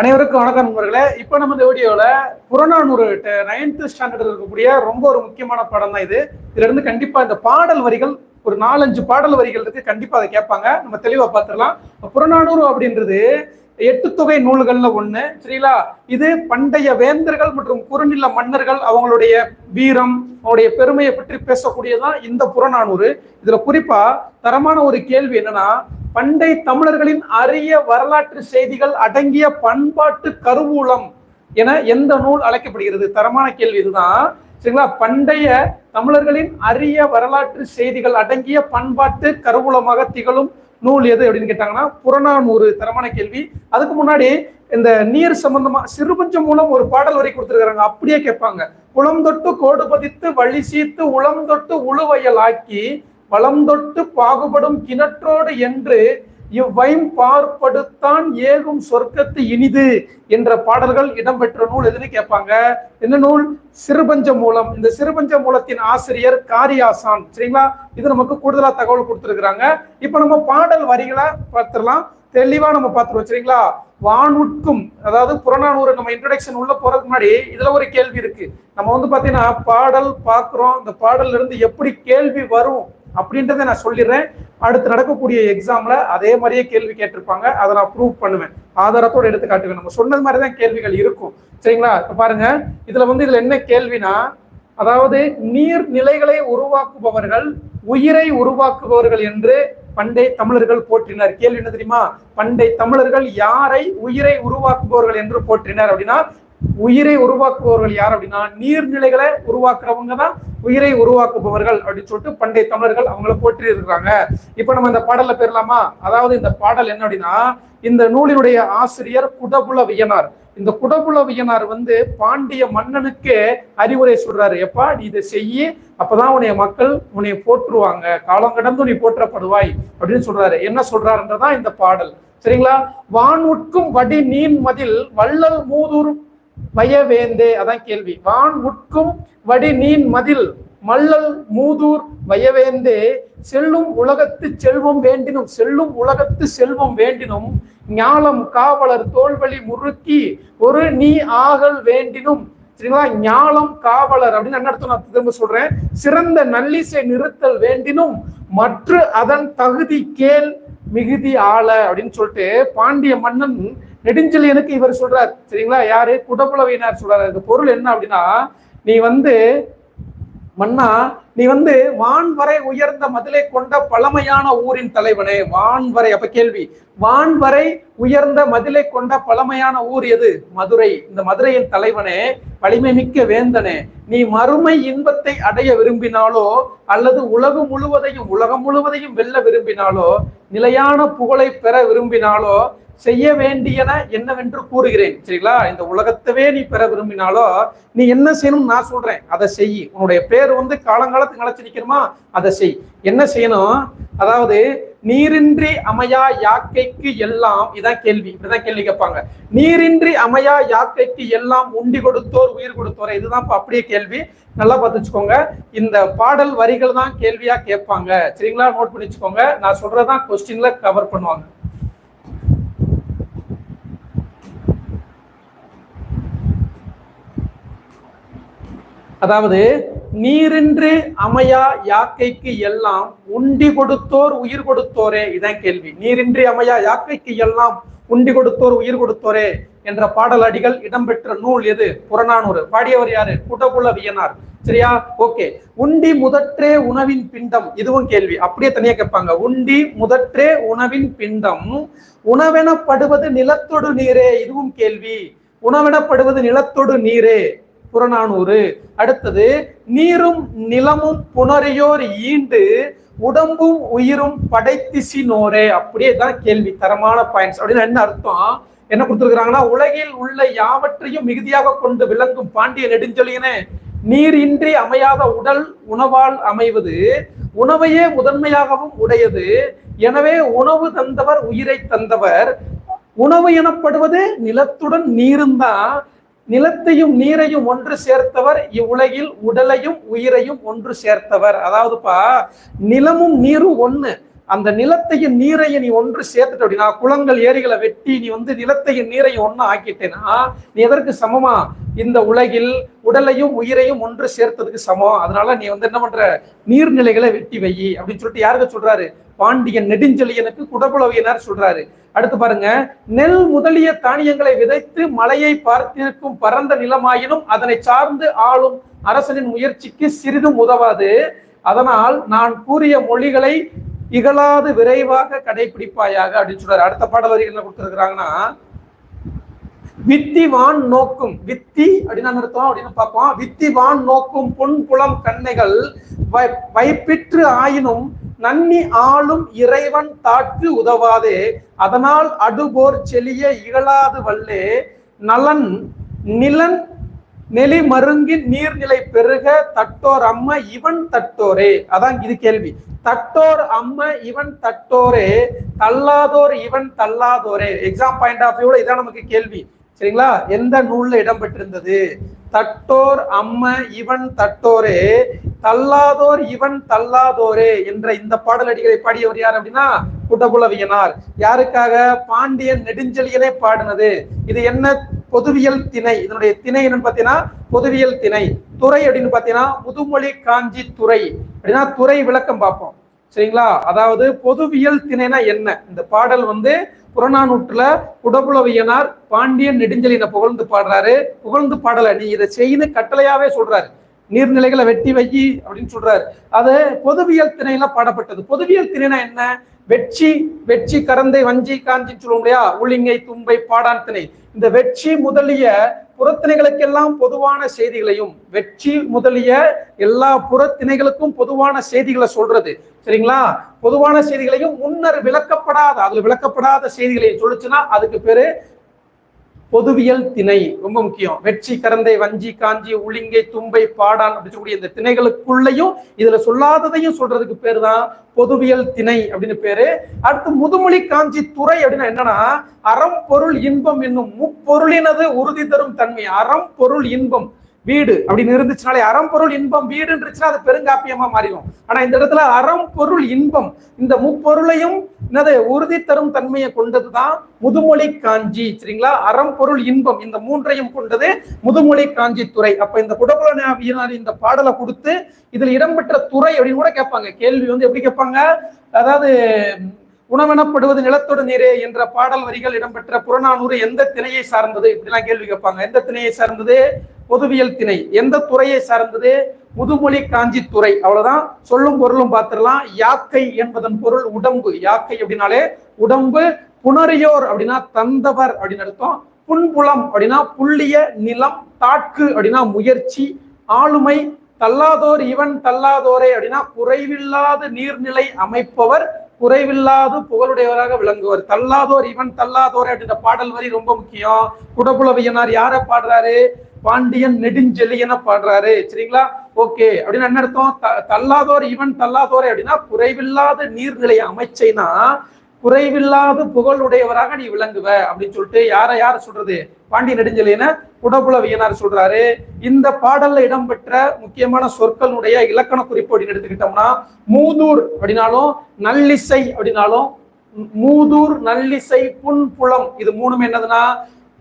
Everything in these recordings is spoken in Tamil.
அனைவருக்கும் வணக்கம் நண்பர்களே. இப்போ நம்ம இந்த வீடியோவில் புறநானூறு நைன்த் ஸ்டாண்டர்ட் இருக்கக்கூடிய ரொம்ப ஒரு முக்கியமான பாடம் தான் இது. இதுல இருந்து கண்டிப்பா இந்த பாடல் வரிகள் ஒரு நாலஞ்சு பாடல் வரிகள் இருக்கு கண்டிப்பா அதை கேட்பாங்க. நம்ம தெளிவா பார்த்துடலாம். புறநானூறு அப்படின்றது எட்டு தொகை நூல்கள்ல ஒண்ணு. சரிங்களா இது பண்டைய வேந்தர்கள் மற்றும் குறுநில மன்னர்கள் அவங்களுடைய வீரம் அவருடைய பெருமையை பற்றி பேசக்கூடியதான் இந்த புறநானூறு. இதுல குறிப்பா தரமான ஒரு கேள்வி என்னன்னா பண்டை தமிழர்களின் அரிய வரலாற்று செய்திகள் அடங்கிய பண்பாட்டு கருவூலம் என எந்த நூல் அழைக்கப்படுகிறது? தரமான கேள்வி இதுதான். சரிங்களா பண்டைய தமிழர்களின் அரிய வரலாற்று செய்திகள் அடங்கிய பண்பாட்டு கருவூலமாக திகழும் நூல் எது அப்படின்னு கேட்டாங்கன்னா புறநானூறு தரமான கேள்வி. அதுக்கு முன்னாடி இந்த நீர் சம்பந்தமா சிறுபஞ்சம் மூலம் ஒரு பாடல் வரை கொடுத்துருக்காங்க அப்படியே கேட்பாங்க. குளம் தொட்டு கோடு பதித்து வழி சீத்து உளம் தொட்டு உழுவையல் ஆக்கி வளம் தொட்டு பாகுபடும் கிணற்றோடு என்று இவ்வைம் பார்ப்படுத்தான் ஏகும் சொர்க்கத்து இனிது என்ற பாடல்கள் இடம்பெற்ற நூல் எதுன்னு கேட்பாங்க? என்ன நூல்? சிறுபஞ்ச மூலம். இந்த சிறுபஞ்ச மூலத்தின் ஆசிரியர் காரியாசான். சரிங்களா? இது நமக்கு கூடுதலா தகவல் கொடுத்துருக்குறாங்க. இப்ப நம்ம பாடல் வரிகளை பார்த்துடலாம். தெளிவா நம்ம பார்த்துருவோம். சரிங்களா? வானுட்கும் அதாவது புறநானூறு நம்ம இன்ட்ரடக்ஷன் உள்ள போறதுக்கு முன்னாடி இதுல ஒரு கேள்வி இருக்கு. நம்ம வந்து பாத்தீங்கன்னா பாடல் பார்க்குறோம். இந்த பாடல்ல இருந்து எப்படி கேள்வி வரும்? அப்படின்றத நான் சொல்லிடுறேன். அடுத்து நடக்கக்கூடிய எக்ஸாம்ல அதே மாதிரியே கேள்வி கேட்டிருப்பாங்க. அதை நான் ப்ரூவ் பண்ணுவேன். ஆதாரத்தோட எடுத்து காட்டுவேன் நம்ம சொன்னது மாதிரி தான் கேள்விகள் இருக்கும். சரிங்களா? இப்போ பாருங்க. இதுல வந்து இதுல என்ன கேள்வினா அதாவது நீர் நிலைகளை உருவாக்குபவர்கள் உயிரை உருவாக்குபவர்கள் என்று பண்டை தமிழர்கள் போற்றினர். கேள்வி என்ன தெரியுமா? பண்டை தமிழர்கள் யாரை உயிரை உருவாக்குபவர்கள் என்று போற்றினர் அப்படின்னா உயிரை உருவாக்குபவர்கள் யார் அப்படின்னா நீர்நிலைகளை உருவாக்குறவங்க தான் உயிரை உருவாக்குபவர்கள் அப்படின்னு சொல்லிட்டு பண்டைய தமிழர்கள் அவங்கள போற்றி இருக்கிறாங்க. இப்ப நம்ம இந்த பாடல்ல பெறலாமா அதாவது இந்த பாடல் என்ன அப்படின்னா இந்த நூலினுடைய ஆசிரியர் குடபுல வியனார் இந்த குடபுல வியனார் வந்து பாண்டிய மன்னனுக்கே அறிவுரை சொல்றாரு. எப்பா நீ இதை செய்யி அப்பதான் உன்னைய மக்கள் உன்னை போற்றுவாங்க. காலம் கடந்து நீ போற்றப்படுவாய் அப்படின்னு சொல்றாரு. என்ன சொல்றாருன்றதான் இந்த பாடல். சரிங்களா? வான் உட்கும் வடி நீன் மதில் வள்ளல் மூதூர் வயவேந்தே? அதான் கேள்வி. வான் உட்கும் வடி நீன் மதில் மல்லல் மூதூர் வயவேந்தே. செல்லும் உலகத்து செல்வம் வேண்டினும் செல்லும் உலகத்து செல்வம் வேண்டினும் ஞாலம் காவலர் தோல்வழி முறுக்கி ஒரு நீ ஆகல் வேண்டினும். சரிங்களா? ஞாலம் காவலர் அப்படின்னு என்ன அர்த்தம் நான் திரும்ப சொல்றேன். சிறந்த நல்லிசை நிறுத்தல் வேண்டினும் மற்ற அதன் தகுதி கேள் மிகுதி ஆள அப்படின்னு சொல்லிட்டு பாண்டிய மன்னன் நெடுஞ்செழியனுக்கு இவர் சொல்றார். சரிங்களா? யாரு? குடப்புலவையினார் சொல்றாரு. அதுக்கு பொருள் என்ன அப்படின்னா நீ வந்து மன்னா நீ வந்து வான் வரை உயர்ந்த மதிலை கொண்ட பழமையான ஊரின் தலைவனே. வான் வரை அப்ப கேள்வி. வான் வரை உயர்ந்த மதிலை கொண்ட பழமையான ஊர் எது? மதுரை. இந்த மதுரையின் தலைவனே வலிமை மிக்க வேந்தனே. நீ மறுமை இன்பத்தை அடைய விரும்பினாலோ அல்லது உலகம் முழுவதையும் உலகம் முழுவதையும் வெல்ல விரும்பினாலோ நிலையான புகழை பெற விரும்பினாலோ செய்ய வேண்டியன என்னவென்று கூறுகிறேன். சரிங்களா? இந்த உலகத்தவே நீ பெற விரும்பினாலோ நீ என்ன செய்யணும் நான் சொல்றேன். அதை செய். உன்னுடைய பேர் வந்து காலங்காலத்துக்கு நிலைச்சு நிற்கணுமா? அதை செய். என்ன செய்யணும்? அதாவது நீரின்றி அமையா யாக்கைக்கு எல்லாம் இதான் கேள்வி. இப்படிதான் கேள்வி கேட்பாங்க. நீரின்றி அமையா யாக்கைக்கு எல்லாம் உண்டி கொடுத்தோர் உயிர் கொடுத்தோர். இதுதான் அப்படியே கேள்வி. நல்லா பார்த்து வச்சுக்கோங்க. இந்த பாடல் வரிகள் தான் கேள்வியா கேட்பாங்க. சரிங்களா? நோட் பண்ணி வச்சுக்கோங்க. நான் சொல்றதான் கொஸ்டின்ல கவர் பண்ணுவாங்க. அதாவது நீரின்றி அமையா யாக்கைக்கு எல்லாம் உண்டி கொடுத்தோர் உயிர் கொடுத்தோரே இதான் கேள்வி. நீரின்றி அமையா யாக்கைக்கு எல்லாம் உண்டி கொடுத்தோர் உயிர் கொடுத்தோரே என்ற பாடல் அடிகள் இடம்பெற்ற நூல் எது? புறநானூறு. பாடியவர் யாரு? குடகுல வியனார் சரியா? ஓகே. உண்டி முதற்றே உணவின் பிண்டம். இதுவும் கேள்வி. அப்படியே தனியா கேட்பாங்க. உண்டி முதற்றே உணவின் பிண்டம். உணவெனப்படுவது நிலத்தொடு நீரே இதுவும் கேள்வி. உணவெனப்படுவது நிலத்தொடு நீரே. புறநானூறு. அடுத்தது நீரும் நிலமும் புணரியோர் ஈண்டு உடம்பும் உயிரும் படைத்திசினோரே. அப்படியே தான் கேள்வி தரமான பாயிண்ட்ஸ் அப்படின்னு என்ன அர்த்தம்? என்ன கொடுத்துருக்காங்கன்னா உலகில் உள்ள யாவற்றையும் மிகுதியாக கொண்டு விளங்கும் பாண்டிய நெடுஞ்சொலியனே நீரின்றி அமையாத உடல் உணவால் அமைவது உணவையே முதன்மையாகவும் உடையது. எனவே உணவு தந்தவர் உயிரை தந்தவர். உணவு எனப்படுவது நிலத்துடன் நீரும் தான் நிலத்தையும் நீரையும் ஒன்று சேர்த்தவர் இவ்வுலகில் உடலையும் உயிரையும் ஒன்று சேர்த்தவர். அதாவதுப்பா நிலமும் நீரும் ஒண்ணு. அந்த நிலத்தையும் நீரையும் நீ ஒன்று சேர்த்துட்ட அப்படின்னா குளங்கள் ஏரிகளை வெட்டி நீ வந்து நிலத்தையும் நீரையும் ஒண்ணு ஆக்கிட்டேன்னா நீ எதற்கு சமமா? இந்த உலகில் உடலையும் உயிரையும் ஒன்று சேர்த்ததுக்கு சமம். அதனால நீ வந்து என்ன பண்ற? நீர்நிலைகளை வெட்டி வை அப்படின்னு சொல்லிட்டு யாருக்கு சொல்றாரு? பாண்டியன் நெடுஞ்செழியனுக்கு குடபுலவியனார் சொல்றாரு. அடுத்து பாருங்க நெல் முதலிய தானியங்களை விதைத்து மலையை பார்த்திருக்கும் பரந்த நிலமாயினும் அதனை சார்ந்து ஆளும் அரசனின் முயற்சிக்கு சிறிதும் உதவாது. அதனால் நான் கூறிய மொழிகளை இகழாது விரைவாக கடைபிடிப்பாயாக அப்படின்னு சொல்றாரு. அடுத்த பாடல் வரிகள் என்ன கொடுத்துருக்காங்கன்னா வித்தி வான் நோக்கும் வித்தி அப்படின்னு அர்த்தம்? அப்படின்னு பார்ப்போம். வித்தி வான் நோக்கும் பொன் புலம் கண்ணைகள் வை- வைப்பிற்று ஆயினும் நன்னி ஆளும் இறைவன் தாக்கு உதவாதே அதனால் அடுபோர் செலிய இகழாது வல்லே நலன் நிலன் நெலி மருங்கின் நீர்நிலை பெருக தட்டோர் அம்ம இவன் தட்டோரே. அதான் இது கேள்வி. தட்டோர் அம்ம இவன் தட்டோரே தள்ளாதோர் இவன் தள்ளாதோரே. எக்ஸாம் பாயிண்ட் ஆஃப் வியூல இதான் நமக்கு கேள்வி. சரிங்களா? எந்த நூல்ல இடம்பெற்றிருந்தது? தட்டோர் அம்ம இவன் தட்டோரே தள்ளாதோர் இவன் தள்ளாதோரே என்ற இந்த பாடலடிகளை பாடியவர் யார் அப்படின்னா? குடபுலவியனார். யாருக்காக? பாண்டியன் நெடுஞ்செழியனே பாடினது. இது என்ன? பொதுவியல் திணை. இதனுடைய திணை என்னன்னு பார்த்தீங்கன்னா பொதுவியல் திணை. துறை அப்படின்னு பார்த்தீங்கன்னா முதுமொழி காஞ்சி துறை. அப்படின்னா துறை விளக்கம் பார்ப்போம். சரிங்களா? அதாவது பொதுவியல் திணைனா என்ன? இந்த பாடல் வந்து புறநானூற்றுல குடபுலவியனார் பாண்டியன் நெடுஞ்செழியனை புகழ்ந்து பாடுறாரு. புகழ்ந்து பாடல. நீ இதை செய்து கட்டளையாவே சொல்றாரு. நீர்நிலைகளை வெட்டி வை அப்படின்னு சொல்றாரு. அது பொதுவியல் திணையில பாடப்பட்டது. பொதுவியல் திணைனா என்ன? வெட்சி வெட்சி கரந்தை வஞ்சி காஞ்சின்னு சொல்லுவோம் இல்லையா? உளிங்கை தும்பை பாடான் திணை. இந்த வெட்சி முதலிய புறத்திணைகளுக்கெல்லாம் பொதுவான செய்திகளையும் வெற்றி முதலிய எல்லா புறத்திணைகளுக்கும் பொதுவான செய்திகளை சொல்றது. சரிங்களா? பொதுவான செய்திகளையும் முன்னர் விளக்கப்படாத அதுல விளக்கப்படாத செய்திகளை சொல்லுச்சுன்னா அதுக்கு பேரு பொதுவியல் திணை ரொம்ப முக்கியம். வெற்றி கரந்தை வஞ்சி காஞ்சி உளிங்கை தும்பை பாடான் அப்படின்னு சொல்லக்கூடிய இந்த திணைகளுக்குள்ளேயும் இதுல சொல்லாததையும் சொல்றதுக்கு பேரு தான் பொதுவியல் திணை அப்படின்னு பேரு. அடுத்து முதுமொழி காஞ்சி துறை அப்படின்னா என்னன்னா அறம் பொருள் இன்பம் என்னும் முப்பொருளினது உறுதி தரும் தன்மை. அறம் பொருள் இன்பம். வீடு அப்படின்னு இருந்துச்சுனாலே அறம் பொருள் இன்பம் வீடு இருந்துச்சுன்னா அது பெருங்காப்பியமா மாறிடும். ஆனா இந்த இடத்துல அறம் பொருள் இன்பம் இந்த முப்பொருளையும் என்னது உறுதி தரும் தன்மையை கொண்டதுதான் முதுமொழி காஞ்சி சரிங்களா? அறம் பொருள் இன்பம் இந்த மூன்றையும் கொண்டது முதுமொழி காஞ்சி துறை. அப்ப இந்த குடபுலனாவியனார் இந்த பாடலை கொடுத்து இதுல இடம்பெற்ற துறை அப்படின்னு கூட கேட்பாங்க. கேள்வி வந்து எப்படி கேட்பாங்க? அதாவது உணவெனப்படுவது நிலத்தோடு நீரே என்ற பாடல் வரிகள் இடம்பெற்ற புறநானூறு எந்த திணையை சார்ந்தது? இப்படிலாம் கேள்வி கேட்பாங்க. எந்த திணையை சார்ந்தது? பொதுவியல் திணை. எந்த துறையை சார்ந்தது? முதுமொழி காஞ்சி துறை. அவ்வளவுதான். சொல்லும் பொருளும் பார்த்திடலாம். யாக்கை என்பதன் பொருள் உடம்பு. யாக்கை அப்படின்னாலே உடம்பு புனரியோர் அப்படின்னா தந்தவர் அப்படின்னு அர்த்தம். புன்புலம் அப்படின்னா புள்ளிய நிலம் தாட்கு அப்படின்னா முயற்சி. ஆளுமை தள்ளாதோர் இவன் தள்ளாதோரே அப்படின்னா குறைவில்லாத நீர்நிலை அமைப்பவர் குறைவில்லாது புகழுடையவராக விளங்குவர். தள்ளாதோர் இவன் தள்ளாதோரே அப்படின்ற பாடல் வரி ரொம்ப முக்கியம். குடபுலவியனார் யார பாடுறாரு? பாண்டியன் நெடுஞ்செழியன பாடுறாரு. சரிங்களா? ஓகே. அப்படின்னு என்ன அர்த்தம்? தள்ளாதோர் இவன் தள்ளாதோரே அப்படின்னா குறைவில்லாத நீர்நிலை அமைச்சைனா குறைவில்லாத புகழுடையவராக நீ விளங்குவ அப்படின்னு சொல்லிட்டு யார யார சொல்றது? பாண்டிய நெடுஞ்செழியன குடபுலவியனார் சொல்றாரு. இந்த பாடல்ல இடம்பெற்ற முக்கியமான சொற்களுடைய இலக்கண குறிப்பு அப்படின்னு எடுத்துக்கிட்டோம்னா மூதூர் அப்படின்னாலும் நல்லிசை அப்படின்னாலும் மூதூர் நல்லிசை புன்புலம் இது மூணுமே என்னதுன்னா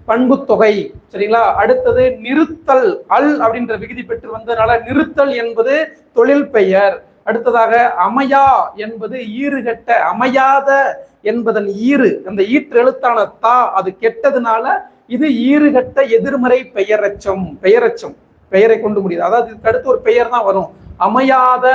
பண்பு தொகை சரிங்களா? அடுத்தது நிறுத்தல் அல் அப்படின்ற விகுதி பெற்று வந்ததுனால நிறுத்தல் என்பது தொழில் பெயர். அடுத்ததாக அமையா என்பது ஈறுகட்ட அமையாத என்பதன் ஈறு. அந்த ஈற்று எழுத்தான தா அது கெட்டதுனால இது ஈறுகட்ட எதிர்மறை பெயரச்சம் பெயரச்சம் பெயரை கொண்டு முடியுது. அதாவது இதுக்கு அடுத்து ஒரு பெயர் தான் வரும். அமையாத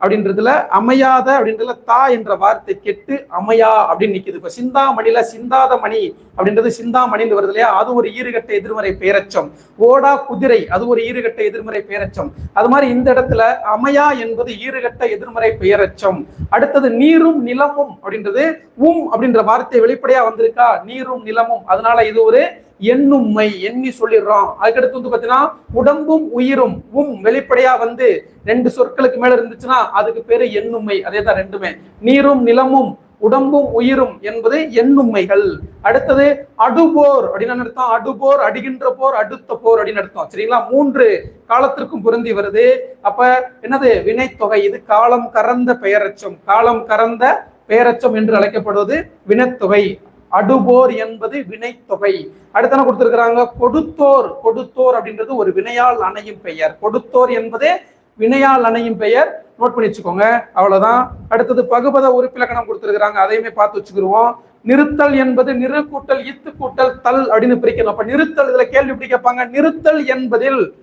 அப்படின்றதுல அமையாத அப்படின்றதுல தா என்ற வார்த்தை கெட்டு அமையா அப்படின்னு நிற்கிது இப்போ சிந்தாமணியில சிந்தாத மணி அப்படின்றது சிந்தாமணின்னு வருது இல்லையா? அது ஒரு ஈறுகட்ட எதிர்மறை பேரச்சம். ஓடா குதிரை அது ஒரு ஈறுகட்ட எதிர்மறை பேரச்சம். அது மாதிரி இந்த இடத்துல அமையா என்பது ஈறுகட்ட எதிர்மறை பெயரச்சம் அடுத்தது நீரும் நிலமும் அப்படின்றது உம் அப்படின்ற வார்த்தை வெளிப்படையா வந்திருக்கா? நீரும் நிலமும். அதனால இது ஒரு எண்ணும்மை எண்ணி சொல்லிடுறோம். அதுக்கடுத்து வந்து பாத்தீங்கன்னா உடம்பும் உயிரும் உம் வெளிப்படையா வந்து ரெண்டு சொற்களுக்கு மேல இருந்துச்சுன்னா அதுக்கு பேரு எண்ணுமை அதே தான் ரெண்டுமே. நீரும் நிலமும் உடம்பும் உயிரும் என்பது எண்ணும்மைகள். அடுத்தது அடுபோர் அப்படின்னு அர்த்தம்? அடுபோர் அடிகின்ற போர் அடுத்த போர் அப்படின்னு அர்த்தம். சரிங்களா? மூன்று காலத்திற்கும் பொருந்தி வருது. அப்ப என்னது? வினைத்தொகை. இது காலம் கறந்த பெயரச்சம். காலம் கறந்த பெயரச்சம் என்று அழைக்கப்படுவது வினத்தொகை. அடுபோர் என்பது வினைத்தொகை. அடுத்தன கொடுத்திருக்கிறாங்க கொடுத்தோர். கொடுத்தோர் அப்படின்றது ஒரு வினையால் அணையும் பெயர். கொடுத்தோர் என்பதே வினையால் அணையும் பெயர். நோட் பண்ணி வச்சுக்கோங்க. அவ்வளவுதான். அடுத்தது பகுபத உறுப்பிலக்கணம் கொடுத்திருக்கிறாங்க. அதையுமே பார்த்து வச்சுக்கிருவோம். நிறுத்தல் என்பது நிறு கூட்டல் இத்து கூட்டல் தல் அப்படின்னு பிரிக்கணும். அப்ப நிறுத்தல் இதுல கேள்வி எப்படி கேட்பாங்க. நிறுத்தல் என்பதில்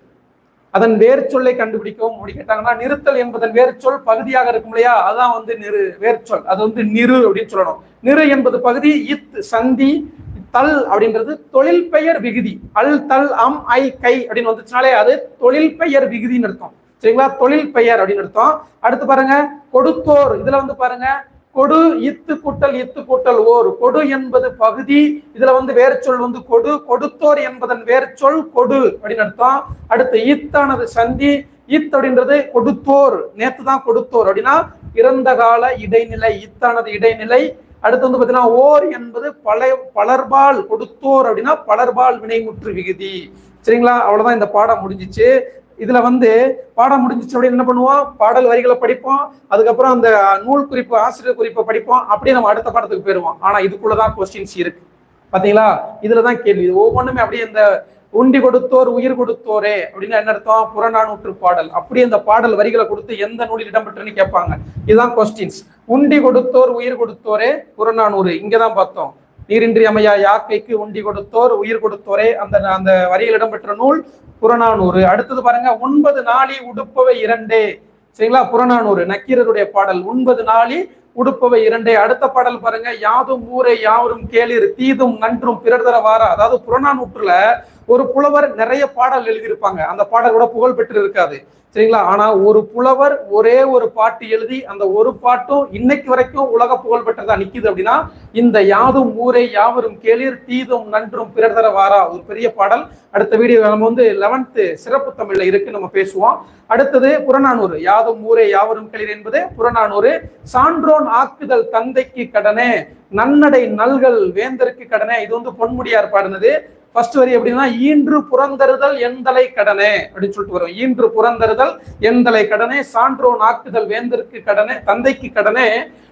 அதன் வேர் சொல்லை கண்டுபிடிக்கவும் அப்படி கேட்டாங்கன்னா நிறுத்தல் என்பதன் வேர் சொல் பகுதியாக இருக்கும் இல்லையா? அதான் வந்து நிறு வேர்ச்சொல் அது வந்து நிறு அப்படின்னு சொல்லணும். நிறு என்பது பகுதி இத் சந்தி தல் அப்படின்றது தொழில் பெயர் விகுதி. அல் தல் அம் ஐ கை அப்படின்னு வந்துச்சுனாலே அது தொழில் பெயர் விகுதின்னு அர்த்தம். சரிங்களா? தொழில் பெயர் அப்படின்னு அர்த்தம். அடுத்து பாருங்க கொடுத்தோர். இதுல வந்து பாருங்க கொடு இத்து கூட்டல் இத்து கூட்டல் ஓர். கொடு என்பது பகுதி இதுல வந்து வேர்ச்சொல் வந்து கொடு. கொடுத்தோர் என்பதன் வேர்ச்சொல் கொடு அப்படின்னு அர்த்தம். அடுத்து இத்தானது சந்தி இத் அப்படின்றது கொடுத்தோர். நேத்து தான் கொடுத்தோர் அப்படின்னா இறந்த கால இடைநிலை இத்தானது இடைநிலை. அடுத்து வந்து பாத்தீங்கன்னா ஓர் என்பது பழைய பலர்பால் கொடுத்தோர் அப்படின்னா பலர்பால் வினைமுற்று விகுதி. சரிங்களா? அவ்வளவுதான் இந்த பாடம் முடிஞ்சிச்சு. இதுல வந்து பாடம் முடிஞ்சிச்சு அப்படின்னு என்ன பண்ணுவோம்? பாடல் வரிகளை படிப்போம். அதுக்கப்புறம் அந்த நூல் குறிப்பு ஆசிரியர் குறிப்பை படிப்போம். அப்படியே நம்ம அடுத்த பாடத்துக்கு போயிடுவோம் ஆனா இதுக்குள்ளதான் கொஸ்டின்ஸ் இருக்கு. பாத்தீங்களா? இதுலதான் கேள்வி. இது ஒவ்வொன்றுமே அப்படியே இந்த உண்டி கொடுத்தோர் உயிர் கொடுத்தோரே அப்படின்னு என்ன அர்த்தம்? புறநானூற்று பாடல். அப்படியே அந்த பாடல் வரிகளை கொடுத்து எந்த நூலில் இடம்பெற்றுன்னு கேட்பாங்க. இதுதான் கொஸ்டின்ஸ் உண்டி கொடுத்தோர் உயிர் கொடுத்தோரே புறநானூறு. இங்கதான் பார்த்தோம். நீரின்றி அமையா யாக்கைக்கு உண்டி கொடுத்தோர் உயிர் கொடுத்தோரே. அந்த அந்த வரியில் இடம்பெற்ற நூல் புறநானூறு. அடுத்தது பாருங்க ஒன்பது நாளி உடுப்பவை இரண்டே. சரிங்களா? புறநானூறு நக்கீரருடைய பாடல். ஒன்பது நாளி உடுப்பவை இரண்டே. அடுத்த பாடல் பாருங்க யாதும் ஊரை யாவரும் கேளிர் தீதும் நன்றும் பிறர் தர வாரா. அதாவது புறநானூற்றுல ஒரு புலவர் நிறைய பாடல் எழுதியிருப்பாங்க. அந்த பாடல் கூட புகழ் பெற்று இருக்காது சரிங்களா? ஆனா ஒரு புலவர் ஒரே ஒரு பாட்டு எழுதி அந்த ஒரு பாட்டும் இன்னைக்கு வரைக்கும் உலக புகழ் பெற்றதா நிக்குது அப்படின்னா இந்த யாதும் ஊரே யாவரும் கேளிர் தீதும் நன்றும் பிறர் தர வாரா. ஒரு பெரிய பாடல். அடுத்த வீடியோ நம்ம வந்து லெவன்த்து சிறப்பு தமிழ்ல இருக்கு நம்ம பேசுவோம். அடுத்தது புறநானூறு. யாதும் ஊரே யாவரும் கேளிர் என்பது புறநானூறு. சான்றோன் ஆக்குதல் தந்தைக்கு கடனே. நன்னடை நல்கள் வேந்தருக்கு கடனே. இது வந்து பொன்முடியார் பாடினது. ஃபர்ஸ்ட் வரி எப்படின்னா ஈன்று புறந்தருதல் எந்தலை கடனே அப்படின்னு சொல்லிட்டு வரும். ஈன்று புறந்தருதல் எந்தலை கடனே சான்றோன் ஆக்குதல் வேந்தருக்கு கடனே தந்தைக்கு கடனே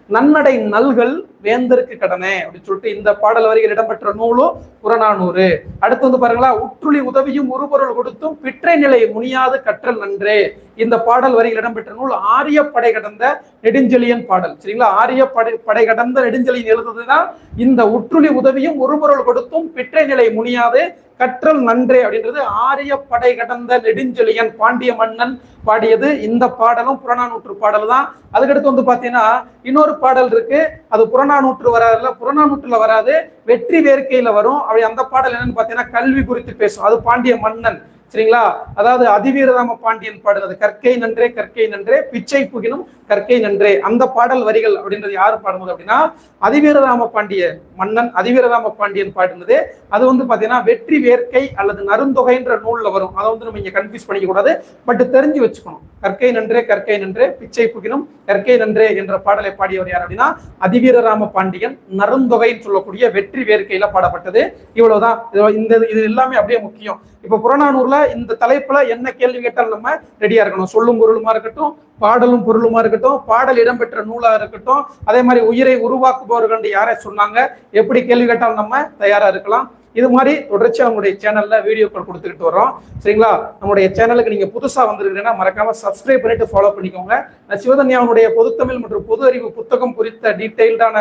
நன்னடை நல்கள் வேந்தருக்கு கடனே அப்படின்னு சொல்லிட்டு இந்த பாடல் வரிகள் இடம்பெற்ற நூலும் புறநானூறு. அடுத்து வந்து பாருங்களா உற்றுளி உதவியும் உருபொருள் கொடுத்தும் பிற்றை நிலை முனியாது கற்றல் நன்றே. இந்த பாடல் வரிகள் இடம்பெற்ற நூல் ஆரிய படை கடந்த நெடுஞ்செழியன் பாடல். சரிங்களா? ஆரிய படை படை கடந்த நெடுஞ்செழியன் எழுதுதுதான் இந்த உற்றுளி உதவியும் உருபொருள் கொடுத்தும் பிற்றை நிலை முனியாது கற்றல் நன்றே அப்படின்றது ஆரிய படை கடந்த நெடுஞ்செழியன் பாண்டிய மன்னன் பாடியது. இந்த பாடலும் புறநானூற்று பாடல் தான். அதுக்கடுத்து வந்து பாத்தீங்கன்னா இன்னொரு பாடல் இருக்கு. அது புறநானூற்று வராதுல புறநானூற்றுல வராது. வெற்றி வேர்க்கையில வரும். அப்படி அந்த பாடல் என்னன்னு பாத்தீங்கன்னா கல்வி குறித்து பேசும். அது பாண்டிய மன்னன். சரிங்களா? அதாவது அதிவீரராம பாண்டியன் பாடுனது கற்கை நன்றே கற்கை நன்றே பிச்சை புகினும் கற்கை நன்றே. அந்த பாடல் வரிகள் அப்படின்றது யாரு பாடும்போது அப்படின்னா அதிவீரராம பாண்டிய மன்னன் அதிவீரராம பாண்டியன் பாடினது. அது வந்து பாத்தீங்கன்னா வெற்றி வேர்க்கை அல்லது நருந்தொகைன்ற நூல்ல வரும். அதை வந்து நம்ம இங்க கன்ஃபியூஸ் பண்ணிக்க கூடாது பட் தெரிஞ்சு வச்சுக்கணும். கற்கை நன்றே கற்கை நன்றே பிச்சை புகினும் கற்கை நன்றே என்ற பாடலை பாடியவர் யார் அப்படின்னா அதிவீரராம பாண்டியன் நருந்தொகைன்னு சொல்லக்கூடிய வெற்றி வேர்க்கையில பாடப்பட்டது. இவ்வளவுதான். இது- இந்த இது எல்லாமே அப்படியே முக்கியம். இப்ப புறநானூர்ல இந்த தலைப்புல என்ன கேள்வி கேட்டாலும் நம்ம ரெடியா இருக்கணும். சொல்லும் பொருளுமா இருக்கட்டும் பாடலும் பொருளுமா இருக்கட்டும் பாடல் இடம்பெற்ற நூலா இருக்கட்டும் அதே மாதிரி உயிரை உருவாக்குபவர்கள் யாரை சொன்னாங்க எப்படி கேள்வி கேட்டாலும் நம்ம தயாரா இருக்கலாம். இது மாதிரி தொடர்ச்சியா நம்முடைய சேனல்ல வீடியோக்கள் கொடுத்துக்கிட்டு வரோம் சரிங்களா? நம்முடைய சேனலுக்கு நீங்க புதுசா வந்திருக்கிறீங்கன்னா மறக்காம சப்ஸ்கிரைப் பண்ணிட்டு ஃபாலோ பண்ணிக்கோங்க. நான் சிவதன்யாவுடைய பொதுத்தமிழ் மற்றும் பொது அறிவு புத்தகம் குறித்த டீட்டெயில்டான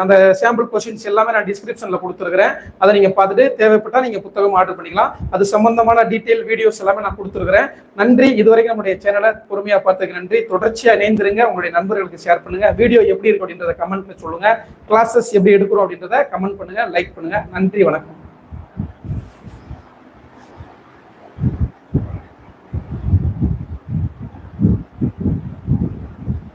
அந்த சாம்பிள் கொஸ்டின்ஸ் எல்லாமே நான் டிஸ்கிரிப்ஷன்ல கொடுத்துருக்கிறேன். அதை நீங்க பார்த்துட்டு தேவைப்பட்டா நீங்க புத்தகம் ஆர்டர் பண்ணிக்கலாம். அது சம்பந்தமான டீட்டெயில் வீடியோஸ் எல்லாமே நான் கொடுத்துருக்கிறேன். நன்றி. இதுவரைக்கும் நம்முடைய சேனலை பொறுமையா பார்த்ததுக்கு நன்றி. தொடர்ச்சியா இணைந்திருங்க. உங்களுடைய நண்பர்களுக்கு ஷேர் பண்ணுங்க. வீடியோ எப்படி இருக்கு அப்படின்றத கமெண்ட்ல சொல்லுங்க. கிளாஸஸ் எப்படி எடுக்கிறோம் அப்படின்றத கமெண்ட் பண்ணுங்க. லைக் பண்ணுங்க. நன்றி. வணக்கம்.